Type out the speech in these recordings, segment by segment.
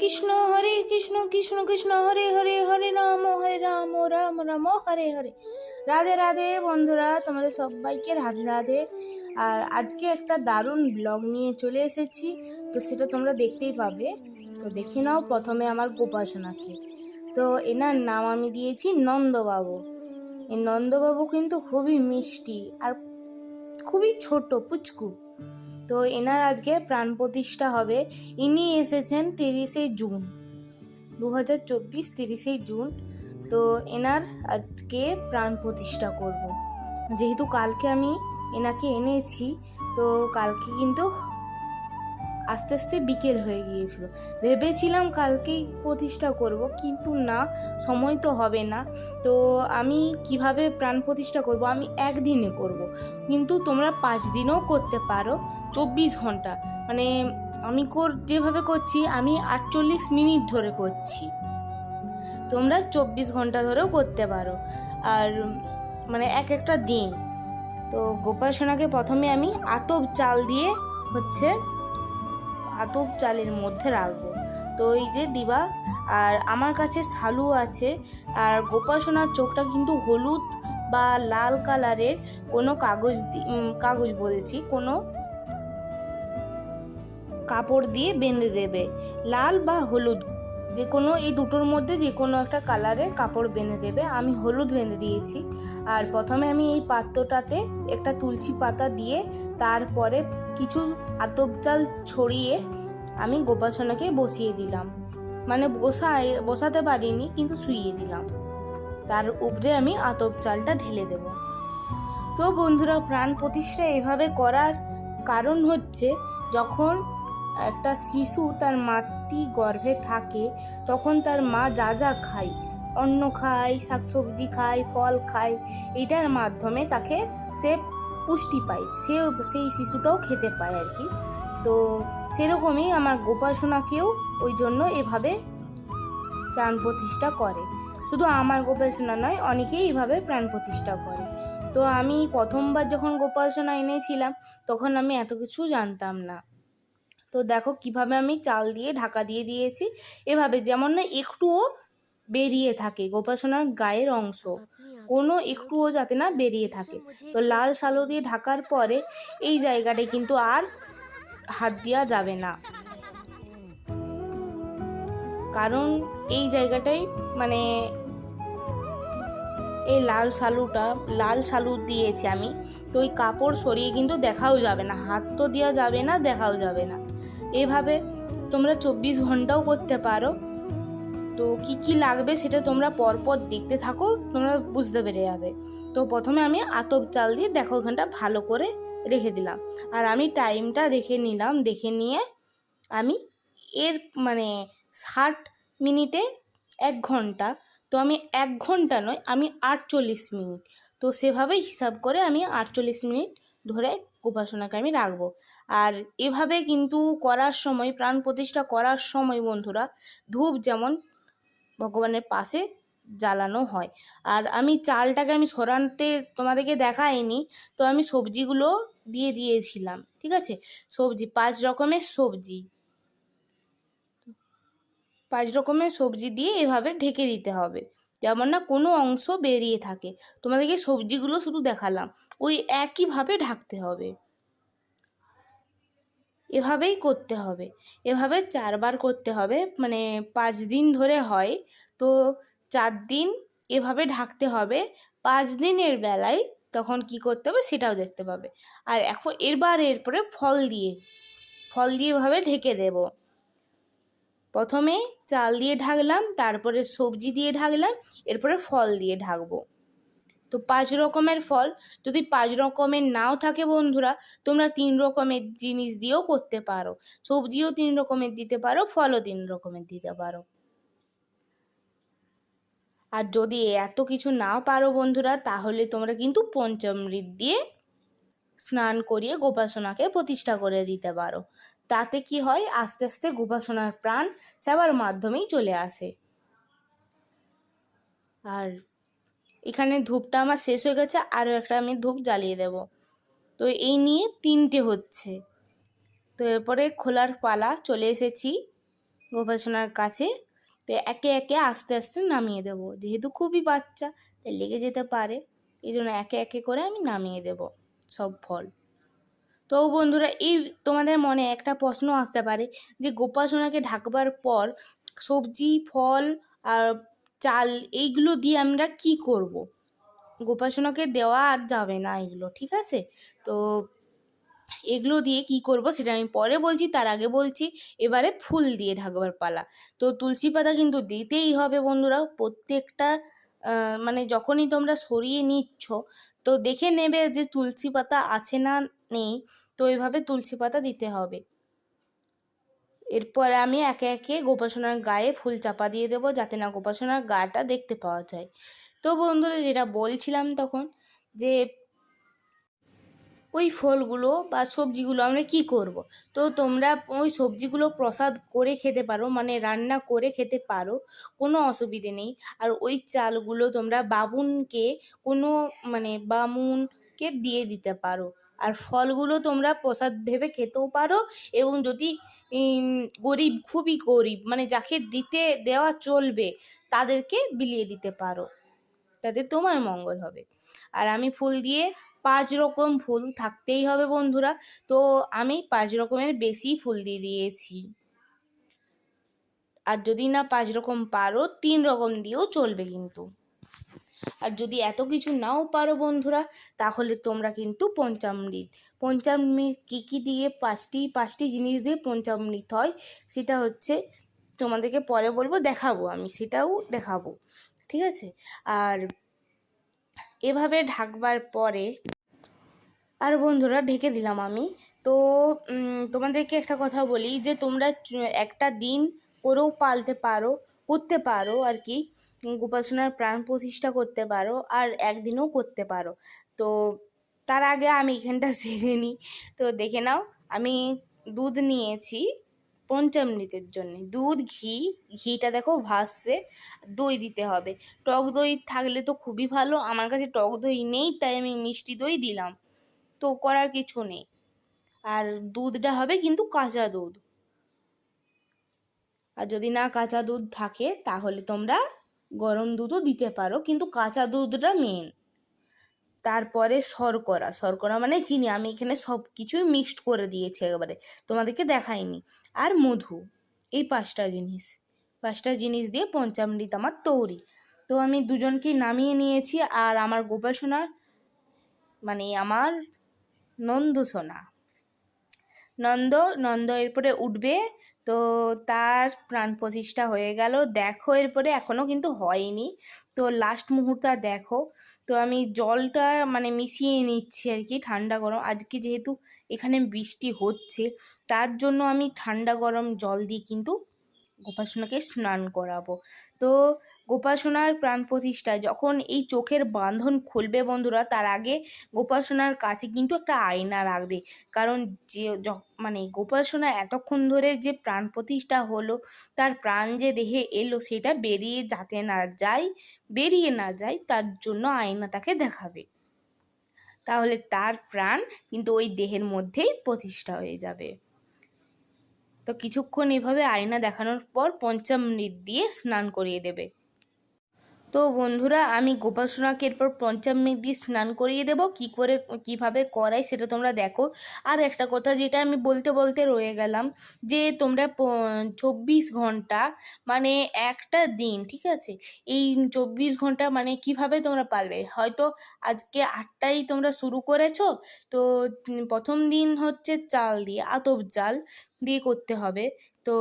কৃষ্ণ হরে কৃষ্ণ কৃষ্ণ কৃষ্ণ, হরে হরে হরে রাম হরে রাম রাম রাম, হরে হরে। রাধে রাধে বন্ধুরা, তোমাদের সবাইকে রাধে রাধে। আর আজকে একটা দারুণ ব্লগ নিয়ে চলে এসেছি, তো সেটা তোমরা দেখতেই পাবে। তো দেখে নাও প্রথমে আমার গোপাসনাকে। তো এনার নাম আমি দিয়েছি নন্দবাবু। এই নন্দবাবু কিন্তু খুবই মিষ্টি আর খুবই ছোট, পুচকু। তো এনার আজকে প্রাণ প্রতিষ্ঠা হবে ইনি এসেছেন তিরিশে জুন দু হাজার চব্বিশ তিরিশে জুন তো এনার আজকে প্রাণ প্রতিষ্ঠা করব। যেহেতু কালকে আমি এনাকে এনেছি, তো কালকে কিন্তু আস্তে আস্তে বিকেল হয়ে গিয়েছিল। ভেবেছিলাম কালকেই প্রতিষ্ঠা করব, কিন্তু না, সময় তো হবে না। তো আমি কীভাবে প্রাণ প্রতিষ্ঠা করব, আমি একদিনে করব। কিন্তু তোমরা পাঁচ দিনও করতে পারো, চব্বিশ ঘণ্টা। মানে আমি কর, যেভাবে করছি, আমি আটচল্লিশ মিনিট ধরে করছি। তোমরা চব্বিশ ঘণ্টা ধরেও করতে পারো। আর মানে এক একটা দিন। তো গোপাল সোনাকে প্রথমে আমি আতপ চাল দিয়ে হচ্ছে আতপ চালের মধ্যে রাখব। তো এই যে দিবা, আর আমার কাছে শালু আছে, আর গোপাসনার চোখটা কিন্তু হলুদ বা লাল কালারের কোনো কাগজ কাগজ বলছি, কোনো কাপড় দিয়ে বেঁধে দেবে। লাল বা হলুদ যে কোনো, এই দুটোর মধ্যে যে কোনো একটা কালারের কাপড় বেঁধে দেবে। আমি হলুদ বেঁধে দিয়েছি। আর প্রথমে আমি এই পাত্রটাতে একটা তুলসী পাতা দিয়ে, তারপরে কিছু আতপ চাল ছড়িয়ে আমি গোপাসনাকে বসিয়ে দিলাম। মানে বসাই বসাতে পারিনি, কিন্তু শুইয়ে দিলাম। তার উপরে আমি আতপ চালটা ঢেলে দেব। তো বন্ধুরা, প্রাণ প্রতিষ্ঠা এভাবে করার কারণ হচ্ছে, যখন একটা শিশু তার মাতৃ গর্ভে থাকে, তখন তার মা যা যা খায়। অন্ন খায়, শাকসবজি খায়, ফল খায়, এটার মাধ্যমে তাকে সে পুষ্টি পায়। সে, সেই শিশুটাও খেতে পায় আর কি। তো সেরকমই আমার গোপাসনাকেও ওই জন্য এভাবে প্রাণ প্রতিষ্ঠা করে। শুধু আমার গোপাসনা নয়, অনেকেই এভাবে প্রাণ প্রতিষ্ঠা করে। তো আমি প্রথমবার যখন গোপাসনা এনেছিলাম, তখন আমি এত কিছু জানতাম না। তো দেখো কীভাবে আমি চাল দিয়ে ঢাকা দিয়ে দিয়েছি। এভাবে যেমন না একটুও বেরিয়ে থাকে গোপাসনার গায়ের অংশ কোনো একটুও যাতে না বেরিয়ে থাকে। তো লাল সালো দিয়ে ঢাকার পরে এই জায়গাটায় কিন্তু আর হাত দেওয়া যাবে না। কারণ এই জায়গাটাই মানে এই লাল শালুটা লাল শালু দিয়েছি আমি। তো ওই কাপড় সরিয়ে কিন্তু দেখাও যাবে না হাত তো দেওয়া যাবে না দেখাও যাবে না। এভাবে তোমরা চব্বিশ ঘন্টাও করতে পারো। তো কি কি লাগবে সেটা তোমরা পরপর দেখতে থাকো, তোমরা বুঝতে পেরে যাবে। তো প্রথমে আমি আতপ চাল দিয়ে দেখো ওখানটা ভালো করে রেখে দিলাম। আর আমি টাইমটা দেখে নিলাম, দেখে নিয়ে আমি এর মানে ষাট মিনিটে এক ঘণ্টা। তো আমি এক ঘণ্টা নয়, আমি আটচল্লিশ মিনিট। তো সেভাবেই হিসাব করে আমি আটচল্লিশ মিনিট ধরে উপাসনাকে আমি রাখব। আর এভাবে কিন্তু করার সময়, প্রাণ প্রতিষ্ঠা করার সময় বন্ধুরা, ধূপ যেমন ভগবানের পাশে জ্বালানো হয়। আর আমি চালটাকে আমি সরাতে তোমাদেরকে দেখাইনি, তো আমি সবজিগুলো দিয়ে দিয়েছিলাম, ঠিক আছে? সবজি, পাঁচ রকমের সবজি। পাঁচ রকমের সবজি দিয়ে এভাবে ঢেকে দিতে হবে। যেমন না কোনো অংশ বেরিয়ে থাকে। তোমাদেরকে সবজিগুলো শুধু দেখালাম। ওই একইভাবে ঢাকতে হবে। এভাবেই করতে হবে। এভাবে চারবার করতে হবে। মানে পাঁচ দিন ধরে হয়। তো চার দিন এভাবে ঢাকতে হবে। পাঁচ দিনের বেলায় তখন কি করতে হবে সেটাও দেখতে পাবে। আর এখন এরবার এরপরে ফল দিয়ে ফল দিয়ে এভাবে ঢেকে দেব। প্রথমে চাল দিয়ে ঢাকলাম, তারপরে সবজি দিয়ে ঢাকলাম, এরপরে ফল দিয়ে ঢাকবো। তো পাঁচ রকমের ফল, যদি পাঁচ রকমের নাও থাকে বন্ধুরা, তোমরা তিন রকমের জিনিস দিয়েও করতে পারো। সবজিও তিন রকমের দিতে পারো, ফলও তিন রকমের দিতে পারো। আর যদি এত কিছু না পারো বন্ধুরা, তাহলে তোমরা কিন্তু পঞ্চামৃত দিয়ে স্নান করিয়ে গোপাসনাকে প্রতিষ্ঠা করে দিতে পারো। তাতে কি হয়? আস্তে আস্তে গোপাসনার প্রাণ সেবার মাধ্যমেই চলে আসে। আর এখানে ধূপটা আমার শেষ হয়ে গেছে, আরও একটা আমি ধূপ জ্বালিয়ে দেব। তো এই নিয়ে তিনটে হচ্ছে। তো এরপরে খোলার পালা চলে এসেছি গোপাসনার কাছে। তো একে একে আস্তে আস্তে নামিয়ে দেব। যেহেতু খুবই বাচ্চা, তাই লেগে যেতে পারে। এই জন্য একে একে করে আমি নামিয়ে দেব সব ফল। তো বন্ধুরা, এই তোমাদের মনে একটা প্রশ্ন আসতে পারে যে গোপাল সোনাকে ঢাকবার পর সবজি, ফল আর চাল এইগুলো দিয়ে আমরা কি করব। গোপাল সোনাকে দেওয়া আর যাবে না এগুলো, ঠিক আছে তো এগুলো দিয়ে কি করব সেটা আমি পরে বলছি, তার আগে বলছি, এবারে ফুল দিয়ে ঢাকবার পালা তো তুলসী পাতা কিন্তু দিতেই হবে বন্ধুরা, প্রত্যেকটা মানে যখনই তোমরা সরিয়ে নিচ্ছ, তো দেখে নেবে যে তুলসী পাতা আছে না নেই, তো এইভাবে তুলসী পাতা দিতে হবে। এরপরে আমি একে একে গোপাসনার গায়ে ফুল চাপা দিয়ে দেবো, যাতে না গোপাসনার গাটা দেখতে পাওয়া যায়। তো বন্ধুরা, যেটা বলছিলাম তখন যে ওই ফলগুলো বা সবজিগুলো আমরা কি করব। তো তোমরা ওই সবজিগুলো প্রসাদ করে খেতে পারো মানে রান্না করে খেতে পারো, কোনো অসুবিধে নেই। আর ওই চালগুলো তোমরা বামুনকে কোনো মানে বামুনকে দিয়ে দিতে পারো। আর ফলগুলো তোমরা প্রসাদ ভেবে খেতেও পারো এবং যদি গরিব, খুবই গরিব মানে যাকে দিতে দেওয়া চলবে, তাদেরকে বিলিয়ে দিতে পারো। তাতে তোমার মঙ্গল হবে। আর আমি ফুল দিয়ে পাঁচ রকম ফুল থাকতেই হবে বন্ধুরা। তো আমি পাঁচ রকমের বেশি ফুল দিয়ে দিয়েছি। আর যদি না পাঁচ রকম পারো, তিন রকম দিয়েও চলবে কিন্তু। আর যদি এত কিছু নাও পারো বন্ধুরা, তাহলে তোমরা কিন্তু পঞ্চামৃত। পঞ্চামৃত কী কী দিয়ে, পাঁচটি পাঁচটি জিনিস দিয়ে পঞ্চামৃত হয়, সেটা হচ্ছে তোমাদেরকে পরে বলব, দেখাবো আমি, সেটাও দেখাবো। ঠিক আছে? আর এভাবে ঢাকবার পরে আর বন্ধুরা, ঢেকে দিলাম আমি। তো তোমাদেরকে একটা কথা বলি যে, তোমরা একটা দিন করেও পালতে পারো, করতে পারো আর কি। গোপাল সোনার প্রাণ প্রতিষ্ঠা করতে পারো আর একদিনও করতে পারো। তো, তার আগে আমি এখানটা সেরে নিই তো, দেখে নাও, আমি দুধ নিয়েছি পঞ্চামৃতের জন্য। দুধ, ঘি, ঘিটা দেখো ভাসছে, দই দিতে হবে। টক দই থাকলে তো খুবই ভালো। আমার কাছে টক দই নেই, তাই আমি মিষ্টি দই দিলাম। তো করার কিছু নেই। আর দুধটা হবে কিন্তু কাঁচা দুধ। আর যদি না কাঁচা দুধ থাকে, তাহলে তোমরা গরম দুধও দিতে পারো, কিন্তু কাঁচা দুধটা মেন তারপরে শর্করা। শর্করা মানে চিনি। আমি এখানে সব কিছুই মিক্সড করে দিয়েছি একেবারে। তোমাদেরকে দেখাইনি। আর মধু। এই পাঁচটা জিনিস। পাঁচটা জিনিস দিয়ে পঞ্চামৃত আমার তৈরি। তো আমি দুজনকেই নামিয়ে নিয়েছি। আর আমার গোপাসনার মানে আমার নন্দ সোনা নন্দ নন্দ এরপরে উঠবে, তো তার প্রাণ প্রতিষ্ঠা হয়ে গেল। দেখো, এরপরে এখনও কিন্তু হয়নি। তো লাস্ট মুহূর্তে দেখো। তো আমি জলটা মানে মিশিয়ে নিচ্ছি আর কি ঠান্ডা গরম। আজকে যেহেতু এখানে বৃষ্টি হচ্ছে, তার জন্য আমি ঠান্ডা গরম জল দিয়ে কিন্তু গোপাসনাকে স্নান করাবো। তো গোপাসনার প্রাণ প্রতিষ্ঠা যখন এই চোখের বাঁধন খুলবে বন্ধুরা, তার আগে গোপাসনার কাছে কিন্তু একটা আয়না রাখবে। কারণ যে য- মানে গোপাসনা এতক্ষণ ধরে যে প্রাণ প্রতিষ্ঠা হলো, তার প্রাণ যে দেহে এলো, সেটা বেরিয়ে যাতে না যায়, বেরিয়ে না যায়, তার জন্য আয়না তাকে দেখাবে। তাহলে তার প্রাণ কিন্তু ওই দেহের মধ্যেই প্রতিষ্ঠা হয়ে যাবে। তো কিছুক্ষণ এভাবে আয়না দেখানোর পর পঞ্চামৃত দিয়ে স্নান করিয়ে দেবে। তো বন্ধুরা, আমি গোপাল সোনাকে এরপর পঞ্চামৃত দিয়ে স্নান করিয়ে দেবো। কি করে, কীভাবে করাই সেটা তোমরা দেখো। আর একটা কথা যেটা আমি বলতে বলতে রয়ে গেলাম, যে তোমরা চব্বিশ ঘণ্টা মানে একটা দিন, ঠিক আছে? এই চব্বিশ ঘণ্টা মানে কীভাবে তোমরা পারবে? হয়তো আজকে আটটাই তোমরা শুরু করেছ, তো প্রথম দিন হচ্ছে চাল দিয়ে, আতপ চাল দিয়ে করতে হবে। তো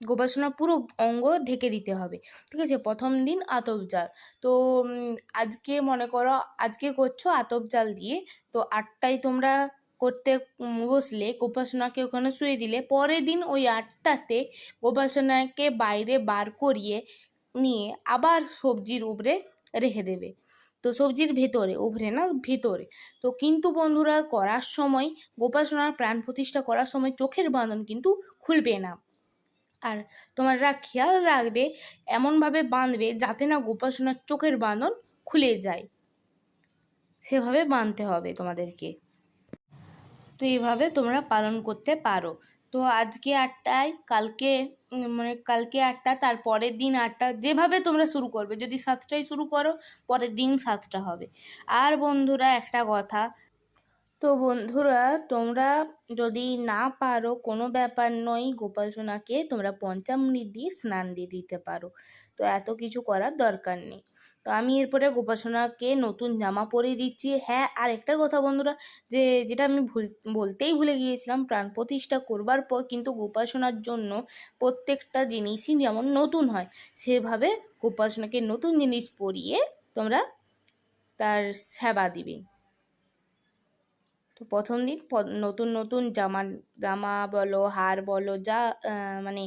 গোপাসনা পুরো অঙ্গ ঢেকে দিতে হবে। ঠিক আছে? প্রথম দিন আতপ তো আজকে মনে করো, আজকে করছ আতপ দিয়ে, তো আটটায় তোমরা করতে বসলে গোপাসনাকে ওখানে শুয়ে দিলে, পরের দিন ওই আটটাতে গোপাসনাকে বাইরে বার করিয়ে নিয়ে আবার সবজির উপরে রেখে দেবে। তো সবজির ভেতরে, উপরে না, ভেতরে। তো কিন্তু বন্ধুরা, করার সময় গোপাসনার প্রাণ প্রতিষ্ঠা করার সময় চোখের বাঁধন কিন্তু খুলবে না। আর তোমরা খেয়াল রাখবে, এমনভাবে বাঁধবে যাতে না গোপাসনার চোখের বাঁধন খুলে যায়। সেভাবে বাঁধতে হবে তোমাদেরকে। তো এইভাবে তোমরা পালন করতে পারো। তো আজকে আটটায়, কালকে মানে কালকে আটটা তার পরের দিন আটটা, যেভাবে তোমরা শুরু করবে। যদি সাতটায় শুরু করো, পরের দিন সাতটা হবে। আর বন্ধুরা, একটা কথা তো বন্ধুরা, তোমরা যদি না পারো, কোনো ব্যাপার নয়। গোপাল সোনাকে তোমরা পঞ্চামৃত দিয়ে স্নান দিয়ে দিতে পারো। তো এত কিছু করার দরকার নেই। তো আমি এরপরে গোপাল সোনাকে নতুন জামা পরিয়ে দিচ্ছি। হ্যাঁ আর একটা কথা বন্ধুরা, যে যেটা আমি ভুল, বলতেই ভুলে গিয়েছিলাম, প্রাণ প্রতিষ্ঠা করবার পর কিন্তু গোপাল সোনার জন্য প্রত্যেকটা জিনিসই যেমন নতুন হয়, সেভাবে গোপাল সোনাকে নতুন জিনিস পরিয়ে তোমরা তার সেবা দিবে। তো প্রথম দিন নতুন নতুন জামা জামা বলো, হার বলো, যা মানে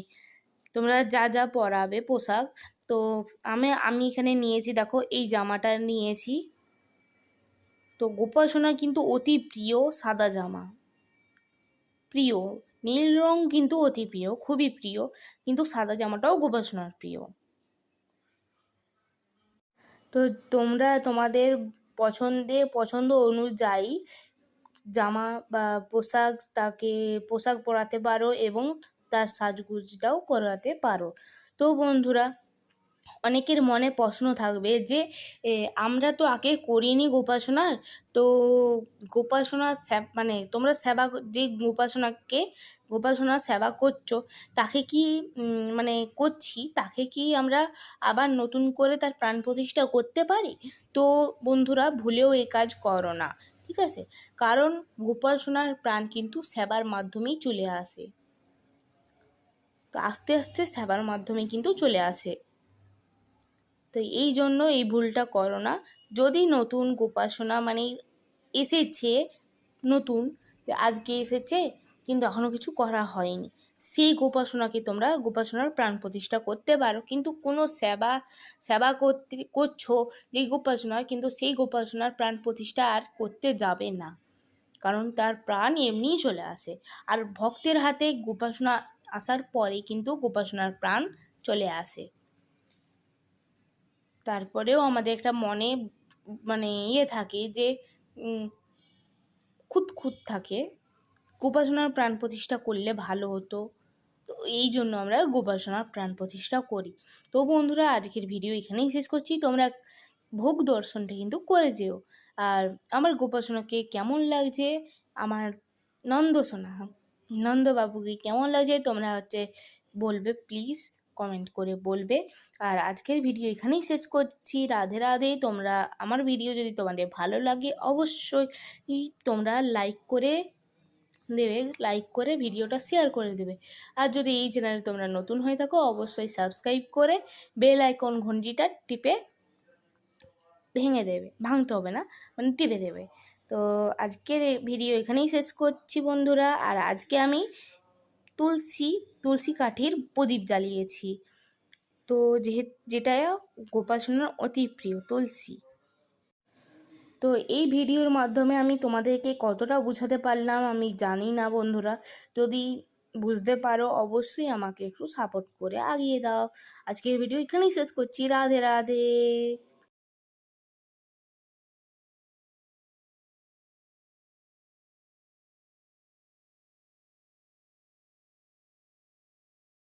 তোমরা যা যা পরাবে পোশাক, তো আমি আমি এখানে নিয়েছি, দেখো এই জামাটা নিয়েছি। তো গোপাল সোনার কিন্তু অতি প্রিয় সাদা জামা। প্রিয়, নীল রং কিন্তু অতি প্রিয়, খুবই প্রিয়, কিন্তু সাদা জামাটাও গোপাল সোনার প্রিয়। তো তোমরা তোমাদের পছন্দে, পছন্দ অনুযায়ী জামা বা পোশাক তাকে পোশাক পরাতে পারো এবং তার সাজগুজটাও করাতে পারো। তো বন্ধুরা, অনেকের মনে প্রশ্ন থাকবে যে আমরা তো আগে করিনি গোপাসনার তো গোপাসনার সে- মানে তোমরা সেবা যে গোপাসনাকে গোপাসনার সেবা করছ, তাকে কি মানে করছি, তাকে কি আমরা আবার নতুন করে তার প্রাণ প্রতিষ্ঠা করতে পারি? তো বন্ধুরা, ভুলেও এ কাজ করো না। ঠিক আছে? কারণ গোপাল সোনার প্রাণ কিন্তু সেবার মাধ্যমেই চলে আসে। তো আস্তে আস্তে সেবার মাধ্যমে কিন্তু চলে আসে। তো এই জন্য এই ভুলটা করো না। যদি নতুন গোপাল সোনা মানে এসেছে, নতুন, আজকে এসেছে কিন্তু এখনও কিছু করা হয়নি। সেই গোপাসনাকে তোমরা গোপাসনার প্রাণ প্রতিষ্ঠা করতে পারো। কিন্তু কোনো সেবা সেবা করতে করছ যেই গোপাসনার কিন্তু সেই গোপাসনার প্রাণ প্রতিষ্ঠা আর করতে যাবে না। কারণ তার প্রাণ এমনিই চলে আসে। আর ভক্তের হাতে গোপাসনা আসার পরে কিন্তু গোপাসনার প্রাণ চলে আসে। তারপরেও আমাদের একটা মনে মানে ইয়ে থাকে যে উম, খুঁত খুঁত থাকে। গোপাসনার প্রাণ প্রতিষ্ঠা করলে ভালো হতো। তো এই জন্য আমরা গোপাসনার প্রাণ প্রতিষ্ঠা করি। তো বন্ধুরা, আজকের ভিডিও এখানেই শেষ করছি। তোমরা ভোগ দর্শনটা কিন্তু করে যেও। আর আমার গোপাসনাকে কেমন লাগছে? আমার নন্দসোনা, নন্দবাবুকে কেমন লাগছে? তোমরা হচ্ছে বলবে প্লিজ কমেন্ট করে বলবে। আর আজকের ভিডিও এখানেই শেষ করছি। রাধে রাধে। তোমরা আমার ভিডিও যদি তোমাদের ভালো লাগে, অবশ্যই তোমরা লাইক করে দেবে লাইক করে ভিডিওটা শেয়ার করে দেবে। আর যদি এই চ্যানেলে তোমরা নতুন হয়ে থাকো, অবশ্যই সাবস্ক্রাইব করে বেল আইকন ঘন্টিটা টিপে ভেঙে দেবে, ভাঙতে হবে না মানে টিপে দেবে। তো আজকের ভিডিও এখানেই শেষ করছি বন্ধুরা, আর আজকে আমি তুলসী তুলসী কাঠির প্রদীপ জ্বালিয়েছি। তো যেহেতু যেটা গোপাল সোনার অতি প্রিয়, তুলসী। তো এই ভিডিওর মাধ্যমে আমি তোমাদেরকে কতটা বোঝাতে পারলাম আমি জানি না বন্ধুরা। যদি বুঝতে পারো অবশ্যই আমাকে একটু সাপোর্ট করে আগিয়ে দাও। আজকের ভিডিও এখানেই শেষ করছি। রাধে রাধে।